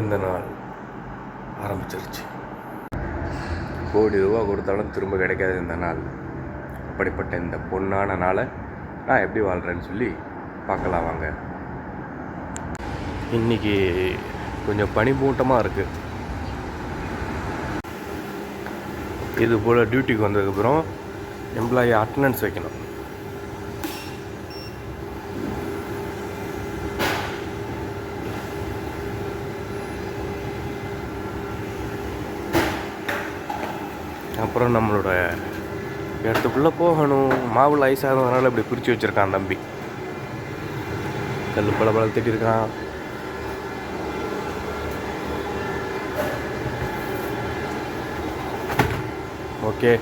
இந்த நாள் ஆரம்பிச்சிருச்சு. கோடி ரூபா கொடுத்தாலும் திரும்ப கிடைக்காது இந்த நாள். அப்படிப்பட்ட இந்த பொண்ணான நாளை நான் எப்படி வாழ்கிறேன்னு சொல்லி பார்க்கலாம் வாங்க. இன்றைக்கி கொஞ்சம் பனிமூட்டமாக இருக்குது இது போல் டியூட்டிக்கு வந்ததுக்கப்புறம் எம்ப்ளாயி அட்டண்டன்ஸ் வைக்கணும். அப்புறம் நம்மளோட இடத்துக்குள்ளே போகணும். மாவில் ஐஸ் ஆகிறதுனால இப்படி பிரித்து வச்சுருக்கான் தம்பி. கல் பல பல திட்டிருக்கான். ஓகே.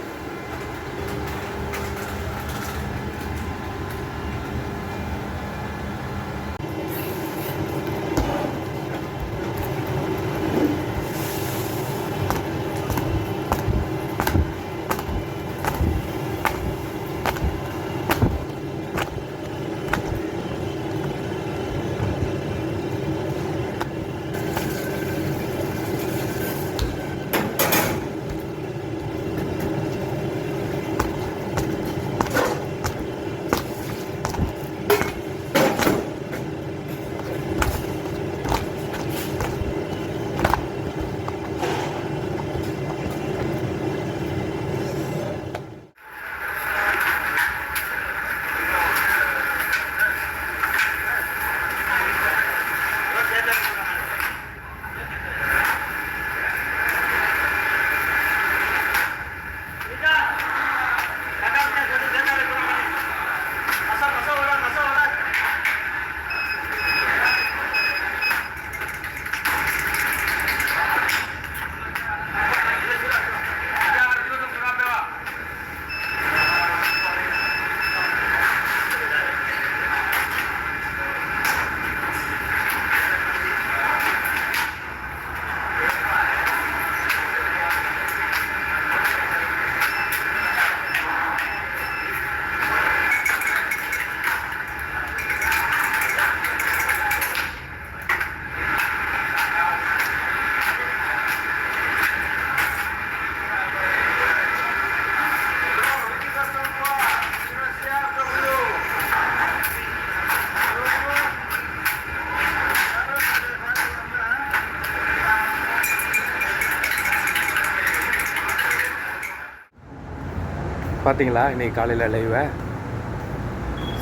பார்த்தீங்களா? இன்றைக்கி காலையில் லைவை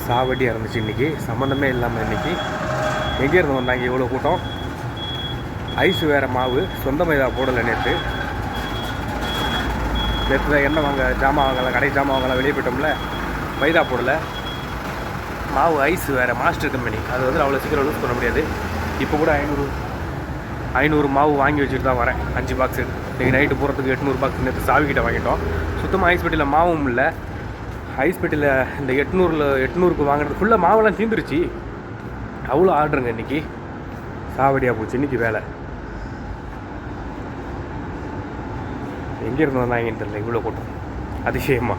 சாவடியாக இருந்துச்சு இன்றைக்கி சம்மந்தமே இல்லாமல் இன்றைக்கி எங்கேருந்து வந்தாங்க இவ்வளோ கூட்டம். ஐஸ் வேறு மாவு. சொந்த மைதா போடலை நேற்று நேற்று எண்ணெய் வாங்க ஜாமான் வாங்கலாம் கடை ஜாமான் வாங்கலாம் வெளியே போயிட்டோம்ல. மைதா போடலை. மாவு ஐஸ் வேறு மாஸ்டர் கம்பெனி அது வந்து அவ்வளோ சீக்கிரம் யூஸ் பண்ண முடியாது. இப்போ கூட ஐநூறு ஐநூறு மாவு வாங்கி வச்சுட்டு தான் வரேன். அஞ்சு பாக்ஸு இன்றைக்கி நைட்டு போகிறதுக்கு எட்நூறுபா நேற்று சாவிக்கிட்ட வாங்கிட்டோம். சுத்தமாக ஐஸ் பெட்டியில் மாவும் இல்லை. ஐஸ் பெட்டியில் இந்த எட்நூறில் எட்நூறுக்கு வாங்கினது ஃபுல்லாக மாவெல்லாம் தீந்துருச்சு. அவ்வளோ ஆர்டருங்க இன்றைக்கி சாவடியாக போச்சு இன்றைக்கி வேலை. எங்கே இருந்து வந்தாங்கன்னு தெரியல இவ்வளோ கூட்டம். அதிசயமா.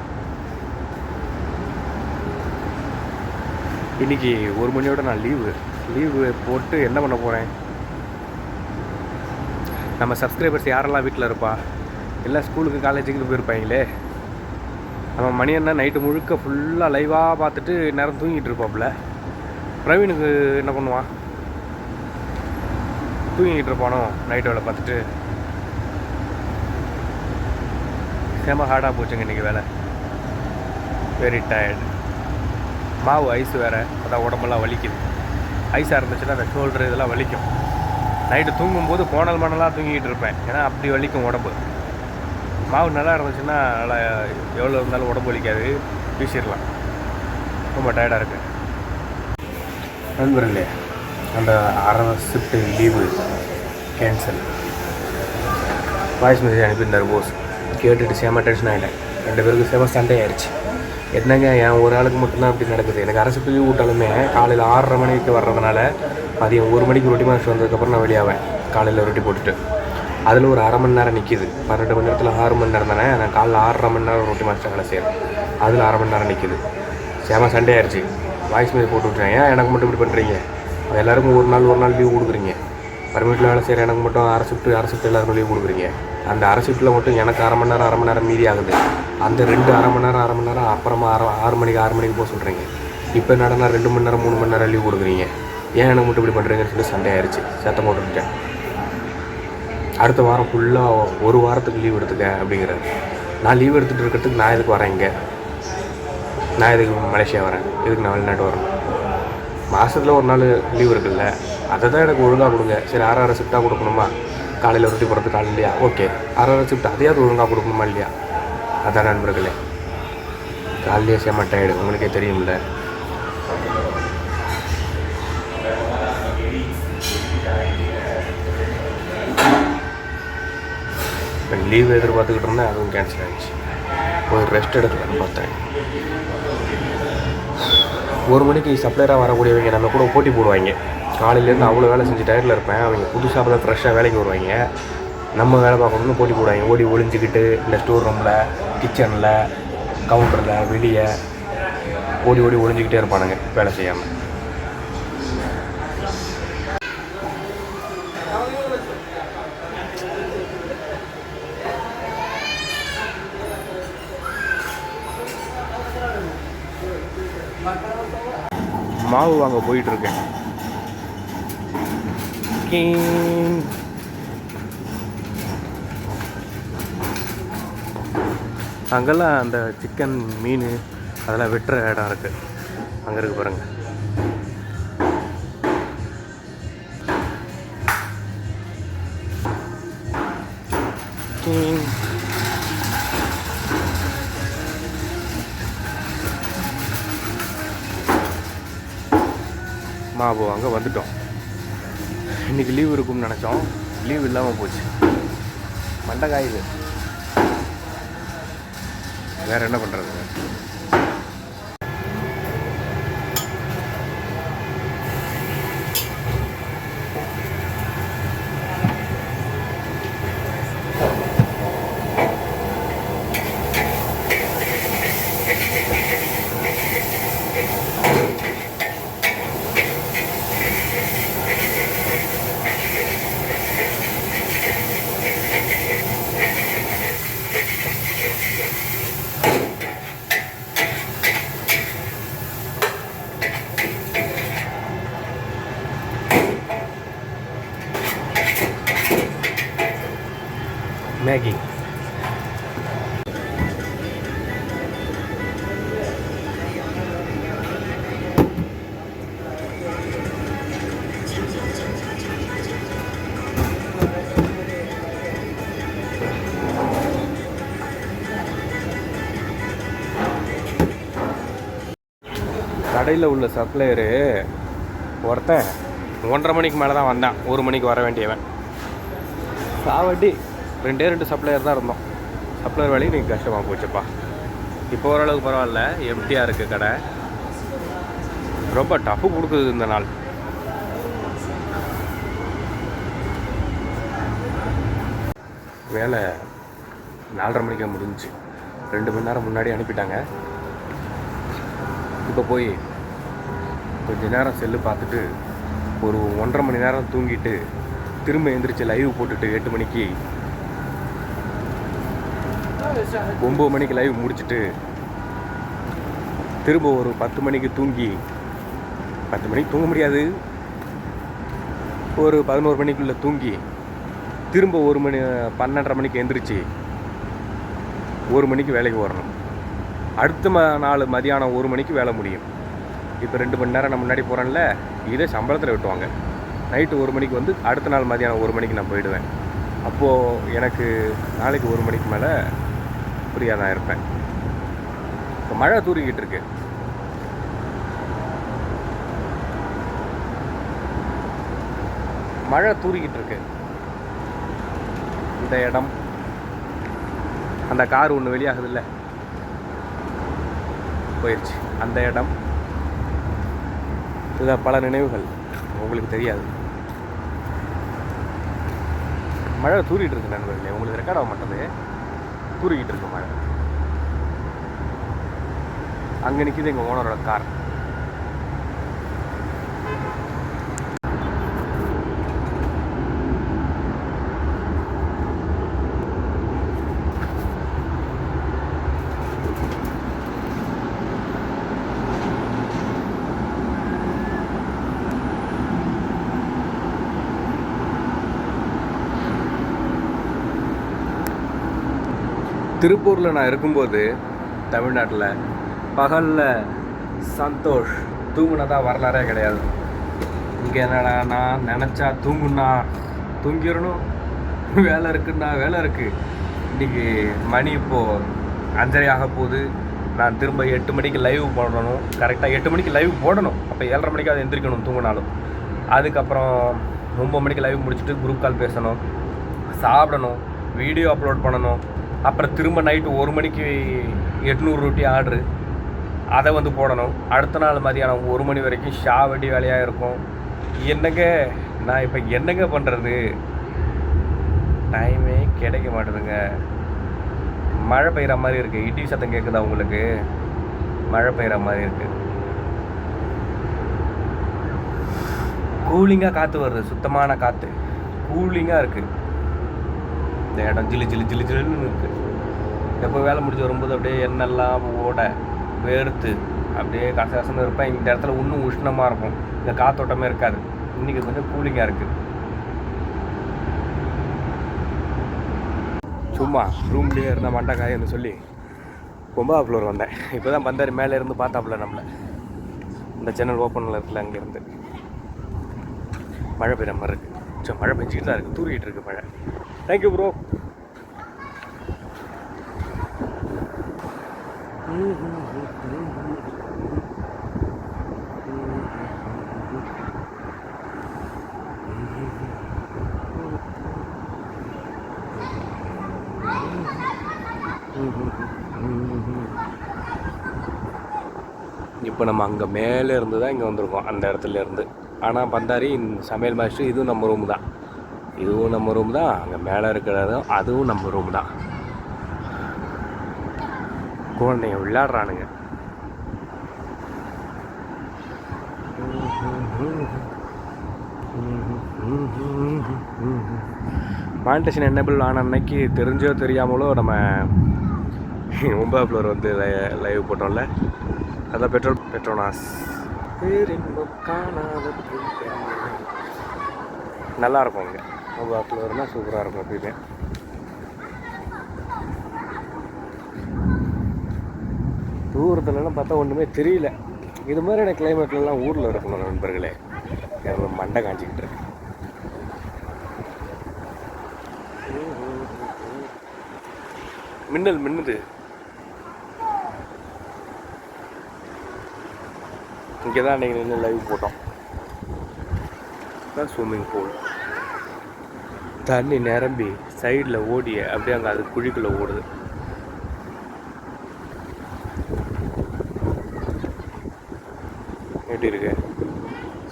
இன்றைக்கி ஒரு மணியோட நான் லீவு லீவு போட்டு என்ன பண்ண போகிறேன் நம்ம சப்ஸ்கிரைபர்ஸ் யாரெல்லாம் வீட்டில் இருப்பா? எல்லாம் ஸ்கூலுக்கு காலேஜுக்கு போயிருப்பாங்களே நம்ம மணி அண்ணா நைட்டு முழுக்க ஃபுல்லாக லைவாக பார்த்துட்டு நேரம் தூங்கிட்டு இருப்பாப்புல. பிரவீனுக்கு என்ன பண்ணுவான் தூங்கிட்டு இருப்பானோ நைட்டு வேலை பார்த்துட்டு? சேம ஹார்டாக போச்சுங்க இன்றைக்கி வேலை. வெரி டயர்டு மாவு ஐஸ் வேறு அதான் உடம்பெல்லாம் வலிக்குது. ஐஸாக இருந்துச்சுன்னா அந்த ஷோல்டர் இதெல்லாம் வலிக்கும். நைட்டு தூங்கும்போது கோணல் மணலாக தூங்கிட்டு இருப்பேன். ஏன்னா அப்படி வலிக்கும் உடம்பு. மாவு நல்லா இருந்துச்சுன்னா நல்லா எவ்வளோ இருந்தாலும் உடம்பு வலிக்காது. வீசிடலாம். ரொம்ப டயர்டாக இருக்கு நண்பர்களே அந்த அரை shift leave cancel voice message அனுப்பியிருந்தார் Bose கேட்டுட்டு சேம டென்ஷன் ஆகிட்டேன் ரெண்டு பேருக்கு சேம சண்டை ஆயிடுச்சு என்னங்க என் ஒரு ஆளுக்கு மட்டும்தான் அப்படி நடக்குது. எனக்கு அரசு பிரிவு விட்டாலுமே காலையில் ஆறரை மணிக்கு வர்றதுனால மதியம் ஒரு மணிக்கு ரொட்டி மாஸ்டர் வந்ததுக்கப்புறம் நான் வெளியாவேன். காலையில் ரொட்டி போட்டுட்டு. அதில் ஒரு அரை மணி நேரம் நிற்கிது பன்னெண்டு மணி நேரத்தில் ஆறு மணி நேரம் தானே? நான் காலைல ஆறரை மணி நேரம் ரொட்டி மாஸ்டர் வேலை செய்கிறேன் அதில் அரை மணி நேரம் நிற்கிது சேம சண்டே ஆயிடுச்சு வாய்ஸ் மேல் போட்டு விட்றேன் ஏன் எனக்கு மட்டும் இப்படி பண்ணுறீங்க எல்லாருக்கும் ஒரு நாள் ஒரு நாள் லீவ் கொடுக்குறீங்க. பர்மிட்டில் வேலை செய்கிற எனக்கு மட்டும் அரை ஷிஃப்ட்டு அரை ஷிஃப்ட் எல்லாருக்கும் லீவ் கொடுக்குறீங்க. அந்த அரை ஷிஃப்ட்டில் மட்டும் எனக்கு அரை மணி நேரம் அரை மணி நேரம் மீதி ஆகுது. அந்த ரெண்டு அரை மணி நேரம் அரை மணி நேரம் அப்புறமா அரை ஆறு மணிக்கு ஆறு மணிக்கு போக சொல்கிறீங்க இப்போ என்னடா ரெண்டு மணி நேரம் மூணு மணி நேரம் லீவ் கொடுக்குறீங்க? ஏன் எனக்கு மட்டும் இப்படி பண்ணுறீங்கன்னு சொல்லி சண்டை ஆயிடுச்சு சத்தம் போட்டுருக்கேன் அடுத்த வாரம் ஃபுல்லாக ஒரு வாரத்துக்கு லீவ் எடுத்துக்க அப்படிங்கிறாரு. நான் லீவ் எடுத்துகிட்டு இருக்கிறதுக்கு நான் எதுக்கு வரேன் இங்கே? நான் எதுக்கு மலேசியா வரேன்? எதுக்கு நான் வெளிநாட்டு வரேன்? மாதத்தில் ஒரு நாள் லீவ் இருக்குல்ல. அதை தான் எனக்கு ஒழுங்காக கொடுங்க. சரி ஆறு ஆறு ஷிஃப்ட்டாக கொடுக்கணுமா? காலையில் ரொட்டி போகிறது காலை இல்லையா? ஓகே ஆறு ஆறு ஷிஃப்ட் அதையாவது ஒழுங்காக கொடுக்கணுமா இல்லையா? அதான் நண்பர்களே. காலையிலே சேம உங்களுக்கே தெரியும்ல. இப்போ லீவ் எதிர்பார்த்துக்கிட்டு இருந்தேன் அதுவும் கேன்சல் ஆகிடுச்சு போய் ரெஸ்ட் எடுக்கலான்னு பார்த்தேன். ஒரு மணிக்கு சப்ளையராக வரக்கூடியவங்க நம்ம கூட போட்டி போடுவாங்க. காலையிலேருந்து அவ்வளோ வேலை செஞ்சு டயர்டில் இருப்பேன். அவங்க புதுசாக தான் ஃப்ரெஷ்ஷாக வேலைக்கு வருவாங்க. நம்ம வேலை பார்க்கணும்னு போட்டி போடுவாங்க. ஓடி ஒளிஞ்சிக்கிட்டு இந்த ஸ்டோர் ரூமில் கிச்சனில் கவுண்டரில் வெளியே ஓடி ஓடி ஒளிஞ்சிக்கிட்டே இருப்பானுங்க வேலை செய்யாமல் மாவு வாங்க போயிட்டுருக்கேன் கீங். அங்கெல்லாம் அந்த சிக்கன் மீன் அதெல்லாம் வெட்டுற இடம் இருக்கு அங்கே இருக்கு பாருங்க கீங். அப்போ அங்கே வந்துட்டோம். இன்னைக்கு லீவ் இருக்கும்னு நினச்சோம். லீவ் இல்லாமல் போச்சு. மண்டை காயுது வேறு என்ன பண்ணுறது மேகி கடையில் உள்ள சப்ளையரு ஒருத்தன் ஒன்றரை மணிக்கு மேலே தான் வந்தான். ஒரு மணிக்கு வர வேண்டியவன். சாவட்டி ரெண்டே ரெண்டு சப்ளையர் தான் இருந்தோம். சப்ளையர் வேலையும் நீங்கள் கஷ்டமாக போச்சுப்பா. இப்போ ஓரளவுக்கு பரவாயில்ல எம்டியாக இருக்குது கடை. ரொம்ப டஃப்பு கொடுக்குது இந்த நாள். வேலை நாலரை மணிக்கு முடிஞ்சிச்சு. ரெண்டு மணி நேரம் முன்னாடி அனுப்பிட்டாங்க. இப்போ போய் கொஞ்ச நேரம் செல்லு பார்த்துட்டு ஒரு ஒன்றரை மணி நேரம் தூங்கிட்டு திரும்ப எந்திரிச்சு லைவ் போட்டுட்டு எட்டு மணிக்கு ஒம்பது மணிக்கு லைவ் முடிச்சுட்டு திரும்ப ஒரு பத்து மணிக்கு தூங்கி பத்து மணிக்கு தூங்க முடியாது. ஒரு பதினோரு மணிக்குள்ளே தூங்கி திரும்ப ஒரு மணி பன்னெண்டரை மணிக்கு எந்திரிச்சு ஒரு மணிக்கு வேலைக்கு வரணும். அடுத்த ம நாள் மதியானம் ஒரு மணிக்கு வேலை முடியும். இப்போ ரெண்டு மணி நேரம் நான் முன்னாடி போகிறேன்ல இதே சம்பளத்தில் விட்டுவாங்க. நைட்டு ஒரு மணிக்கு வந்து அடுத்த நாள் மதியானம் ஒரு மணிக்கு நான் போயிடுவேன். அப்போது எனக்கு நாளைக்கு ஒரு மணிக்கு மேலே ஃப்ரீயாக தான் இருப்பேன். இப்போ மழை தூரிக்கிட்டு இருக்கு. மழை தூரிக்கிட்டு இருக்கு. இந்த இடம். அந்த கார் ஒன்று வெளியாகுதுல்ல? போயிடுச்சு அந்த இடம். இதில் பல நினைவுகள். உங்களுக்கு தெரியாது. மழை தூரிட்டு இருக்கு நண்பர்களே. உங்களுக்கு ரெக்கார்ட் ஆக மாட்டேது கூறிக்கிட்டு இருக்கு மழை அங்கே நிற்கிது எங்கள் ஓனரோட கார். திருப்பூரில் நான் இருக்கும்போது தமிழ்நாட்டில் பகலில் சந்தோஷ் தூங்குனதா வரலாறே கிடையாது. இங்கே என்னடா நான் நினச்சா தூங்குண்ணா தூங்கிடணும். வேலை இருக்குன்னா வேலை இருக்குது இன்றைக்கி மணி இப்போது அஞ்சரை ஆக போகுது. நான் திரும்ப எட்டு மணிக்கு லைவ் போடணும். கரெக்டாக எட்டு மணிக்கு லைவ் போடணும். அப்போ ஏழரை மணிக்கு அதை எந்திரிக்கணும் தூங்கினாலும். அதுக்கப்புறம் ஒம்பது மணிக்கு லைவ் முடிச்சுட்டு குரூப் கால் பேசணும். சாப்பிடணும். வீடியோ அப்லோட் பண்ணணும். அப்புறம் திரும்ப நைட்டு ஒரு மணிக்கு எட்நூறு ரொட்டி ஆர்டரு அதை வந்து போடணும். அடுத்த நாள் மதியானம் ஒரு மணி வரைக்கும் ஷா வண்டி வேலையாக இருக்கும். என்னங்க நான் இப்போ என்னங்க பண்ணுறது டைமே கிடைக்க மாட்டேதுங்க. மழை பெய்கிற மாதிரி இருக்குது இடி சத்தம் கேட்குதா உங்களுக்கு? மழை பெய்கிற மாதிரி இருக்குது கூலிங்காக காற்று வருது. சுத்தமான காற்று கூலிங்காக இருக்குது இந்த இடம் ஜிலு ஜிலு ஜிலு ஜிலுன்னு இருக்குது எப்போ வேலை முடிஞ்சு வரும்போது அப்படியே எண்ணெல்லாம் ஓட வேர்த்து அப்படியே கசகசன்னு இருப்பேன். இந்த இடத்துல இன்னும் உஷ்ணமாக இருக்கும். இந்த காத்தோட்டமே இருக்காது. இன்றைக்கி கொஞ்சம் கூலிங்காக இருக்குது சும்மா ரூம்லேயே இருந்தால் மண்டக்காயன்னு சொல்லி ஒன்பதாம் ஃப்ளோர் வந்தேன். இப்போ தான் பந்தாரி மேலே இருந்து பார்த்தாப்புல நம்மளை. இந்த சேனல் ஓப்பனில் இருக்குல்ல அங்கேருந்து மழை பெய்கிற மாதிரி இருக்குது சரி மழை பெஞ்சிக்கிட்டு தான் இருக்குது தூரிக்கிட்டு இருக்குது மழை தேங்க்யூ ப்ரோ இப்போ நம்ம அங்கே மேலே இருந்து தான் இங்கே வந்திருக்கோம் அந்த இடத்துல இருந்து. ஆனால் பந்தாரி சமையல் மாஸ்டர் இதுவும் நம்ம ரூம் தான். இதுவும் நம்ம ரூம் தான். அங்கே மேலே இருக்கிறதும் அதுவும் நம்ம ரூம் தான். குழந்தைங்க விளையாடுறானுங்க மானிட்டேஷன் என்னபிள் ஆன அன்னைக்கு தெரிஞ்சோ தெரியாமலோ நம்ம ஒன்பதாம் ஃப்ளோர் வந்து லைவ் போட்டோம்ல. அதான் பெட்ரோல் பெட்ரோனாஸ். நல்லா இருக்கும் இங்கே. ஒன்பதாம் ஃப்ளோர்னால் சூப்பராக இருக்கும் எப்பயுமே. தூரத்துலலாம் பார்த்தா ஒன்றுமே தெரியல. இது மாதிரியான கிளைமேட்லலாம் ஊரில் இருக்கணும் நண்பர்களே. எனக்கு மண்டை காஞ்சிக்கிட்டு இருக்கு. மின்னல் மின்னுது. இங்கே தான் அன்றைக்கி நின்று லைவ் போட்டோம். தான் ஸ்விம்மிங் பூல் தண்ணி நிரம்பி சைடில் ஓடிய அப்படியே அங்கே அது குழிக்குள்ளே ஓடுது. எப்படி இருக்கு?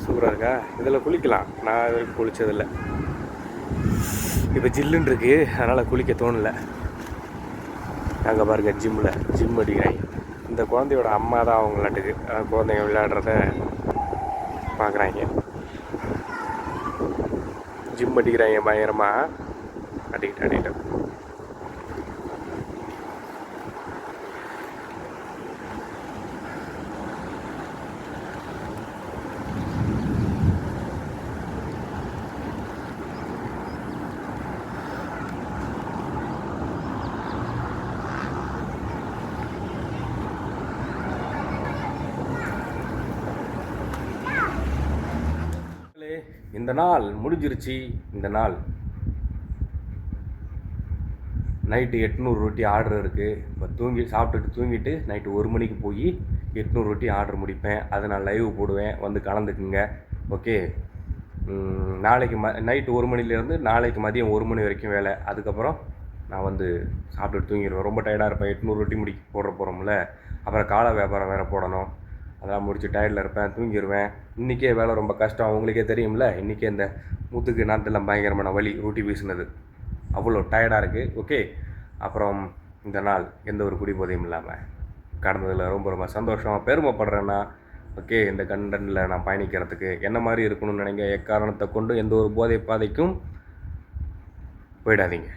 சூப்பராக இருக்கா? இதில் குளிக்கலாம். நான் இது வரைக்கும் இப்போ ஜில்லுன்னு இருக்கு. அதனால் குளிக்க தோணலை. அங்கே பாருங்க ஜிம்மில் ஜிம் அடிக்கிறாங்க இந்த குழந்தையோட அம்மா தான் அவங்களாட்டுக்கு. அஹ் குழந்தைங்க விளையாடுறத பார்க்குறாங்க ஜிம் அடிக்கிறாங்க பயங்கரமாக அடிக்கிட்டு அடிக்கிட்டு இந்த நாள் முடிஞ்சிருச்சு இந்த நாள். நைட்டு எட்நூறு ரொட்டி ஆர்டர் இருக்குது இப்போ தூங்கி சாப்பிட்டுட்டு தூங்கிட்டு நைட்டு ஒரு மணிக்கு போய் எட்நூறு ரொட்டி ஆர்டர் முடிப்பேன். அதை நான் லைவ் போடுவேன். வந்து கலந்துக்குங்க. ஓகே. நாளைக்கு ம நைட்டு ஒரு மணிலேருந்து நாளைக்கு மதியம் ஒரு மணி வரைக்கும் வேலை. அதுக்கப்புறம் நான் வந்து சாப்பிட்டுட்டு தூங்கிடுவேன். ரொம்ப டயர்டாக இருப்பேன். எட்நூறு ரொட்டி முடி போடுற போகிறோம்ல அப்புறம் காலை வியாபாரம் வேறு போடணும். அதெல்லாம் முடிச்சு டயர்டில் இருப்பேன் தூங்கிடுவேன் இன்றைக்கே வேலை ரொம்ப கஷ்டம். அவங்களுக்கே தெரியும்ல இன்றைக்கே இந்த முத்துக்கு நாத்தெல்லாம் பயங்கரமான வழி ஊட்டி வீசினது. அவ்வளோ டயர்டாக இருக்குது ஓகே அப்புறம் இந்த நாள் எந்த ஒரு குடிபோதையும் இல்லாமல் கடந்ததில் ரொம்ப ரொம்ப சந்தோஷமாக பெருமைப்படுறேன்னா ஓகே இந்த கண்டனில் நான் பயணிக்கிறதுக்கு என்ன மாதிரி இருக்கணும்னு நினைங்க. எக்காரணத்தை கொண்டு எந்த ஒரு போதை பாதைக்கும் போயிடாதீங்க.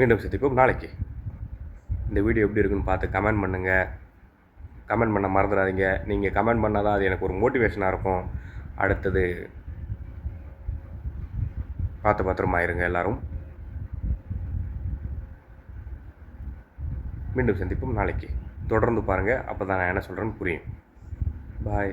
மீண்டும் சந்திப்போம். நாளைக்கு. இந்த வீடியோ எப்படி இருக்குன்னு பார்த்து கமெண்ட் பண்ணுங்கள் கமெண்ட் பண்ண மறந்துடாதீங்க. நீங்கள் கமெண்ட் பண்ணால் தான் அது எனக்கு ஒரு மோட்டிவேஷனாக இருக்கும். அடுத்தது பார்த்து பத்திரமா இருங்க எல்லோரும். மீண்டும் சந்திப்போம் நாளைக்கு. தொடர்ந்து பாருங்கள் அப்போ தான் நான் என்ன சொல்கிறேன்னு புரியும். பாய்